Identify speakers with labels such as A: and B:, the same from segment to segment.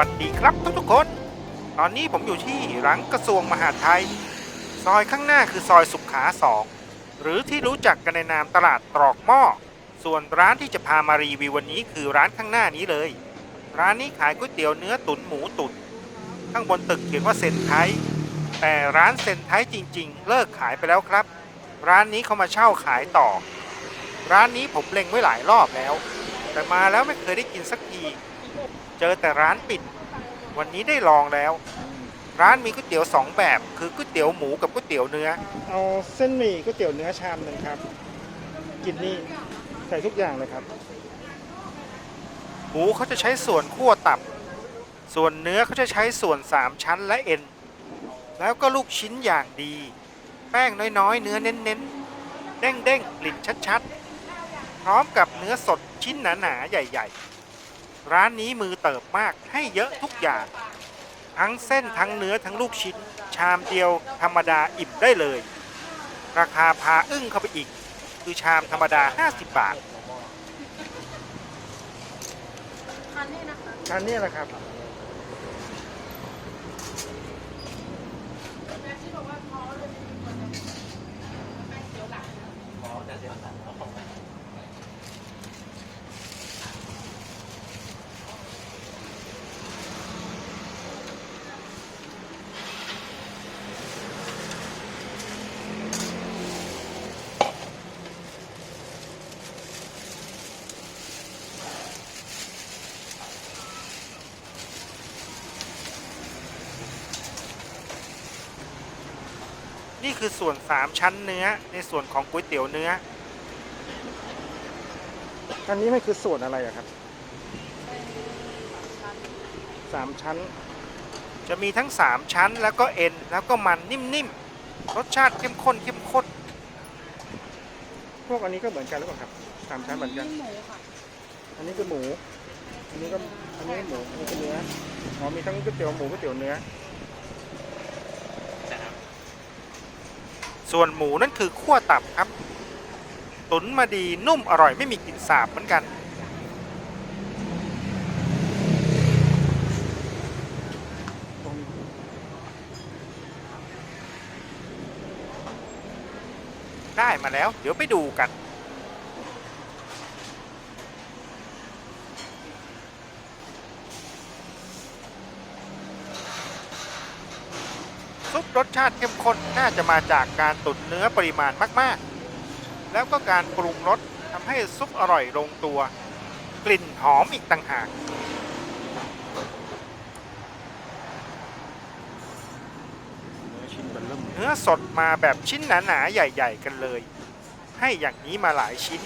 A: วัสดีครับทุกๆคน ตอนนี้ผมอยู่ที่หลังกระทรวงมหาดไทย ซอยข้างหน้าคือซอยสุขขาสองหรือที่รู้จักกันในนามตลาดตรอกหม้อ ส่วนร้านที่จะพามารีวิววันนี้คือร้านข้างหน้านี้เลย ร้านนี้ขายก๋วยเตี๋ยวเนื้อตุ๋นหมูตุ๋นข้างบนตึกเขียนว่าเซนไทย แต่ร้านเซนไทยจริง ๆ เลิกขายไปแล้วครับ ร้านนี้เขามาเช่าขายต่อ ร้านนี้ผมเล็งไว้หลายรอบแล้ว แต่มาแล้วไม่เคยได้กินสักที เจอแต่ร้านปิด วันนี้ได้ลองแล้ว ร้านมีก๋วยเตี๋ยวสองแบบ คือก๋วยเตี๋ยวหมูกับก๋วยเตี๋ยวเนื้อ
B: เอาเส้นหมี่ก๋วยเตี๋ยวเนื้อชามหนึ่งครับ กินนี่ใส่ทุกอย่างเลยครับ
A: หมูเขาจะใช้ส่วนคั่วตับ ส่วนเนื้อเขาจะใช้ส่วนสามชั้นและเอ็น แล้วก็ลูกชิ้นอย่างดี แป้งน้อยๆ เนื้อเน้นๆ เด้งๆกลิ่นชัดๆ พร้อมกับเนื้อสดชิ้นหนาๆ ใหญ่ ๆ ร้านนี้มือเติบมากให้เยอะทุกอย่าง ทั้งเส้นทั้งเนื้อทั้งลูกชิ้น ชามเดียวธรรมดาอิ่มได้เลย ราคาพาอึ้งเข้าไปอีก คือชามธรรมดา 50 บาท
B: ทานนี่แหละครับ
A: คือส่วน 3 ชั้นเนื้อ ในส่วนของก๋วยเตี๋ยวเนื้อ
B: อันนี้มันคือส่วนอะไรอะครับสามชั้น
A: จะมีทั้ง 3 ชั้นแล้วก็เอ็นแล้วก็มันนิ่มๆรสชาติเข้มข้นเข้มข้น
B: พวกอันนี้ก็เหมือนกันหรือเปล่าครับสามชั้นเหมือนกัน
C: หมูค่ะ
B: อันนี้คือหมู อันนี้ก็อันนี้หมูอันนี้คือเนื้ออ๋อมีทั้งก๋วยเตี๋ยวหมูก๋วยเตี๋ยวเนื้อ
A: ส่วนหมูนั่นคือขั้วตับครับ ตุ๋นมาดีนุ่มอร่อยไม่มีกลิ่นสาบเหมือนกัน ได้มาแล้ว เดี๋ยวไปดูกัน ซุปรสชาติเข้มข้นน่าจะมาจากการตุ๋นเนื้อปริมาณมากๆ แล้วก็การปรุงรสทำให้ซุปอร่อยลงตัว กลิ่นหอมอีกต่างหาก
B: เนื้อชิ้นเบลเริ่ม
A: เนื้อสดมาแบบชิ้นหนาๆใหญ่ ๆ กันเลย ให้อย่างนี้มาหลายชิ้น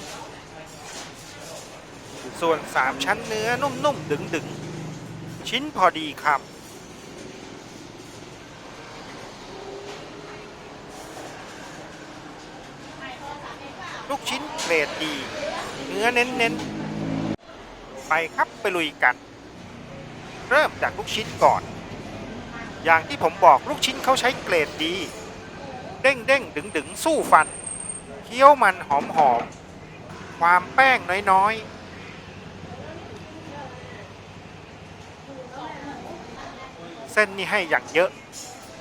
A: ส่วน3ชั้นเนื้อนุ่มๆดึงๆ ชิ้นพอดีคำ ลูกชิ้นเกรดดี เนื้อเน้นๆ ไปครับไปลุยกัน เริ่มจากลูกชิ้นก่อน อย่างที่ผมบอกลูกชิ้นเขาใช้เกรดดี เด้งเด้งดึงดึงสู้ฟัน เคี้ยวมันหอมหอม ความแป้งน้อยๆเส้นนี่ให้อย่างเยอะ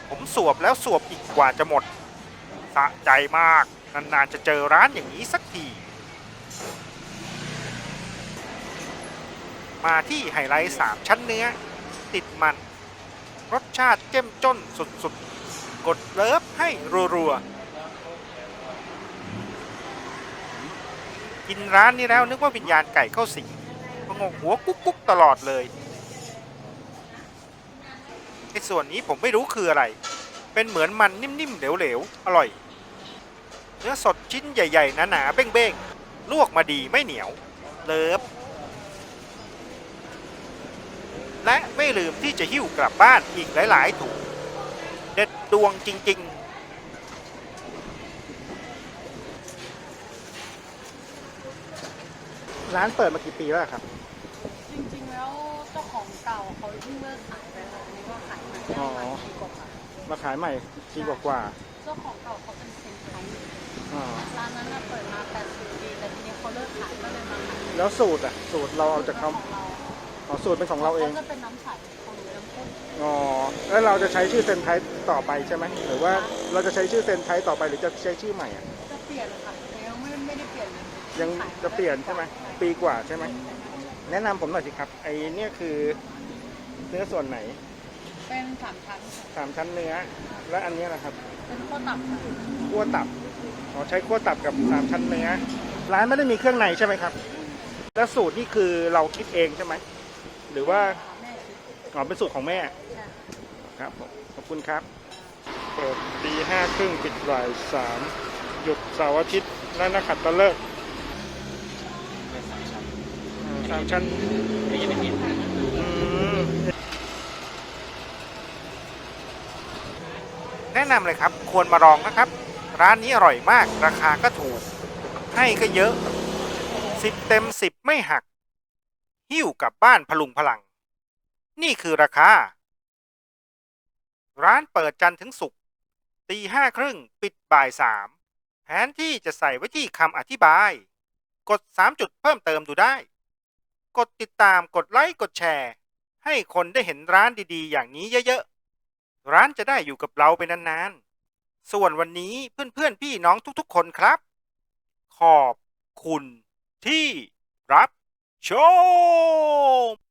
A: ผมสวบแล้วสวบอีกกว่าจะหมดสะใจมาก นานๆจะเจอร้านอย่างนี้สักที มาที่ไฮไลท์3ชั้นเนื้อ ติดมัน รสชาติเจ้มจ้นสุดๆ กดเลิฟให้รัวๆ กินร้านนี้แล้วนึกว่าวิญญาณไก่เข้าสิงพงกหัวกุ๊กกุ๊กตลอดเลยไอ้ส่วนนี้ผมไม่รู้คืออะไร เป็นเหมือนมันนิ่มๆเหลวๆ อร่อย เนื้อสดชิ้นใหญ่ๆหนาๆเบ้งๆ ลวกมาดีไม่เหนียว เลิฟ และไม่ลืมที่จะหิ้วกลับบ้านอีกหลายๆถุงเด็ดดวงจริง
B: ร้านเปิดมากี่ปีแล้วครับ
C: จริงๆ แล้วเจ้าของเก่าเขาเพิ่งเลิกขายไปค่ะอันนี้ว่าขายมาได้ประมาณปีกว่า
B: มาขายใหม่ปีกว่า
C: ๆเจ้าของเก่าเขาเป็นเซนไทย
B: ๆ อ่า
C: ร้านนั้นน่ะเปิดมา80ปีแต่ทีนี้เขาเลิกขายก็เลยมาขาย
B: แล้วสูตรอะ สูตรเราเอาจาก
C: ขอ
B: เขา
C: งเรา
B: อ๋อสูตรเป็นของเราเอง
C: เขาจะเป็นน้ำใส
B: อ๋อ แล้วเราจะใช้ชื่อเซนไทต่อไปใช่ไหม หรือว่าเราจะใช้ชื่อเซนไทต่อไปหรือจะใช้ชื่อใหม่อะ
C: จะเปลี่ยนค่ะแต่ยังไม่ไม่ได้เปลี่ยนเลย
B: ยังจะเปลี่ยนใช่ไหม ปีกว่าใช่ไหม แนะนำผมหน่อยสิครับ ไอ้เนี่ยคือเนื้อส่วนไหน
C: เป็นสามชั้นค่ะ
B: สามชั้นเนื้อ และอันเนี้ยนะครับ
C: เป็นข้าวตับค่ะ
B: คั่วตับ อ๋อใช้คั่วตับกับสามชั้นเนื้อร้านไม่ได้มีเครื่องในใช่ไหมครับ แล้วสูตรนี่คือเราคิดเองใช่ไหม หรือว่าอ๋อเป็นสูตรของแม่ครับผมขอบคุณครับเปิดตีห้าครึ่งปิดบ่ายสามหยุดเสาร์อาทิตย์และนักขัตฤกษ์อ่าสามชั้นอืม
A: แนะนำเลยครับ ควรมาลองนะครับ ร้านนี้อร่อยมาก ราคาก็ถูก ให้ก็เยอะสิบเต็มสิบไม่หัก หิ้วกลับบ้านพลุงพลัง นี่คือราคา ร้านเปิดจันทร์ถึงศุกร์ตีห้าครึ่งปิดบ่ายสามแผนที่จะใส่ไว้ที่คำอธิบาย กด 3 จุดเพิ่มเติมดูได้ กดติดตามกดไลค์กดแชร์ ให้คนได้เห็นร้านดีๆ อย่างนี้เยอะๆ ร้านจะได้อยู่กับเราไปนานๆ ส่วนวันนี้เพื่อนๆพี่น้องทุกๆ คนครับ ขอบคุณที่รับชม